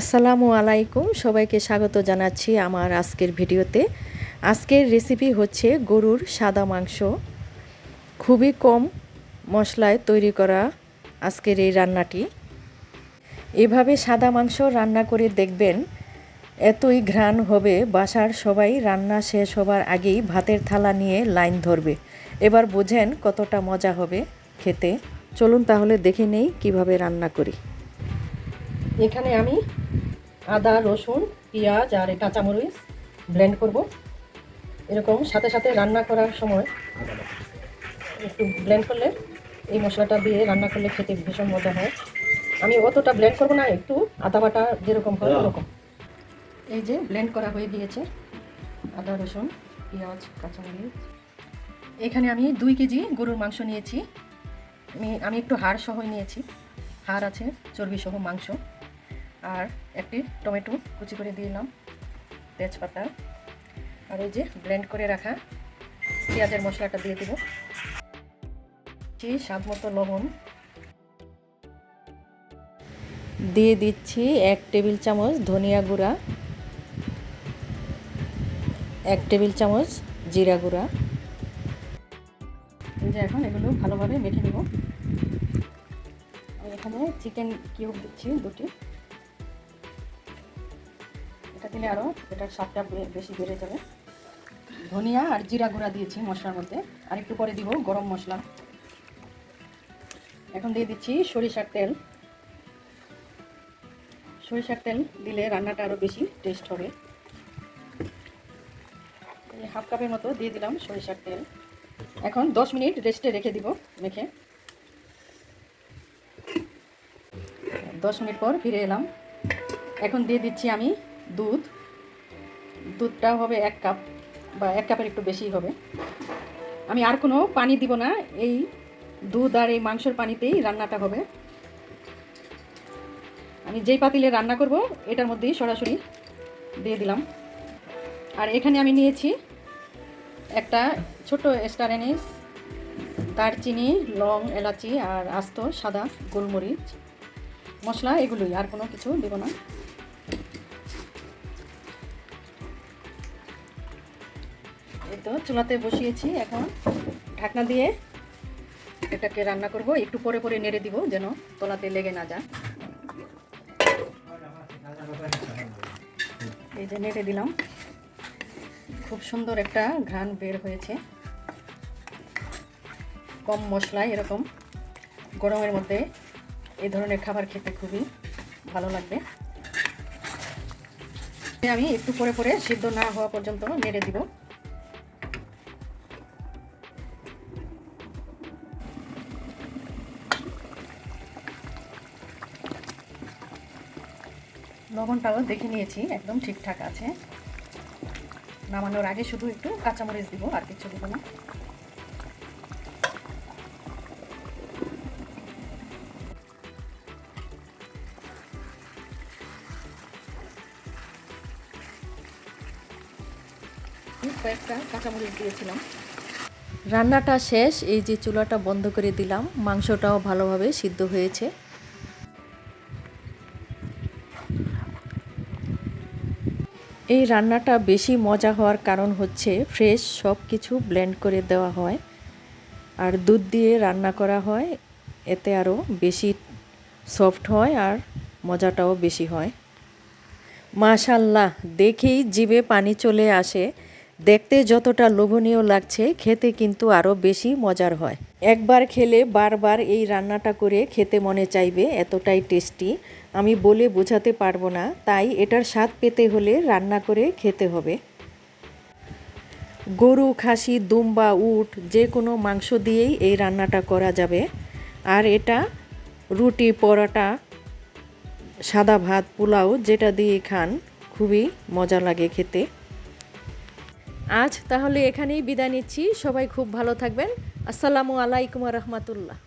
আসসালামু আলাইকুম। সবাইকে স্বাগত জানাচ্ছি আমার আজকের ভিডিওতে। আজকের রেসিপি হচ্ছে গরুর সাদা মাংস। খুবই কম মশলায় তৈরি করা আজকের এই রান্নাটি। এভাবে সাদা মাংস রান্না করে দেখবেন এতই ঘ্রাণ হবে, বাসার সবাই রান্না শেষ হবার আগেই ভাতের থালা নিয়ে লাইন ধরবে। এবার বোঝেন কতটা মজা হবে খেতে। চলুন তাহলে দেখে নেই কীভাবে রান্না করি। এখানে আমি আদা রসুন পেঁয়াজ আর কাঁচামরিচ ব্লেন্ড করব। এরকম সাথে সাথে রান্না করার সময় একটু ব্লেন্ড করলে এই মশলাটা দিয়ে রান্না করলে খেতে ভীষণ মজা হয়। আমি অতটা ব্লেন্ড করব না একটু আদা বাটা যেরকম হয় ওরকম। এই যে ব্লেন্ড করা হয়ে গিয়েছে আদা রসুন পেঁয়াজ কাঁচামরিচ। এখানে আমি দুই কেজি গরুর মাংস নিয়েছি। আমি আমি একটু হাড় সহ নিয়েছি। হাড় আছে চর্বি সহ মাংস। আর একটি টমেটো কুচি করে দিয়ে দিলাম তেজপাতা। আর ওই যে ব্লেন্ড করে রাখা পেঁয়াজের মশলাটা দিয়ে দেব। স্বাদ মতো লবণ। দিয়ে দিচ্ছি এক টেবিল চামচ ধনিয়া গুঁড়া, এক টেবিল চামচ জিরা গুঁড়া। যে এখন এগুলো ভালোভাবে মেখে নেব। এখানে চিকেন কিউব দিচ্ছি, দুটি। এটা দিলে আরও এটার স্বাদটা বেশি বেড়ে যাবে। ধনিয়া আর জিরা গুঁড়া দিয়েছি মশলার মধ্যে। আর একটু পরে দিব গরম মশলা। এখন দিয়ে দিচ্ছি সরিষার তেল। সরিষার তেল দিলে রান্নাটা আরও বেশি টেস্ট হবে। হাফ কাপের মতো দিয়ে দিলাম সরিষার তেল। এখন দশ মিনিট রেস্টে রেখে দিব মেখে। দশ মিনিট পর ফিরে এলাম। এখন দিয়ে দিচ্ছি আমি দুধ। দুধটা হবে এক কাপ বা এক কাপের একটু বেশি হবে। আমি আর কোনো পানি দিব না, এই দুধ আর এই মাংসের পানিতেই রান্নাটা হবে। আমি যেই পাতিলে রান্না করব, এটার মধ্যেই সরাসরি দিয়ে দিলাম। আর এখানে আমি নিয়েছি একটা ছোট স্টার এনিস দারচিনি, লং, এলাচি আর আস্ত সাদা গোলমরিচ। মশলা এগুলোই, আর কোনো কিছু দেব না। এই তো, চুলাতে বসিয়েছি এখন। ঢাকনা দিয়ে এটাকে রান্না করব। একটু পরে পরে নেড়ে দিব যেন তলাতে লেগে না যায়। এই যে নেড়ে দিলাম। খুব সুন্দর একটা ঘ্রাণ বের হয়েছে। কম মশলায় এরকম। গরমের মধ্যে এই ধরনের খাবার খেতে খুবই ভালো লাগবে। আমি একটু পরে পরে সিদ্ধ না হওয়া পর্যন্ত নেড়ে দিব। লবণটাও দেখে নিয়েছি, একদম ঠিকঠাক আছে। নামানোর আগে শুধু একটু কাঁচামরিচ দিব, আর কিছু দিব না। কয়েকটা কাঁচামরিচ দিয়েছিলাম। রান্নাটা শেষ, এই যে চুলাটা বন্ধ করে দিলাম, মাংসটাও ভালোভাবে সিদ্ধ হয়েছে। এই রান্নাটা বেশি মজা হওয়ার কারণ হচ্ছে ফ্রেশ সব কিছু ব্লেন্ড করে দেওয়া হয়। আর দুধ দিয়ে রান্না করা হয়, এতে আরও বেশি সফট হয় আর মজাটাও বেশি হয়। মাশাল্লাহ, দেখেই জিভে পানি চলে আসে। দেখতে যতটা লোভনীয় লাগছে, খেতে কিন্তু আরও বেশি মজার হয়। একবার খেলে বারবার এই রান্নাটা করে খেতে মনে চাইবে, এতটাই টেস্টি আমি বলে বোঝাতে পারব না, তাই এটার স্বাদ পেতে হলে রান্না করে খেতে হবে। গরু, খাসি দুম বা উট, যে কোনো মাংস দিয়েই এই রান্নাটা করা যাবে। আর এটা রুটি, পরোটা, সাদা ভাত, পোলাও, যেটা দিয়ে খান, খুবই মজা লাগে খেতে। আজ তাহলে এখানেই বিদায় নিচ্ছি। সবাই খুব ভালো থাকবেন। আসসালামু আলাইকুম রহমতুল্লাহ।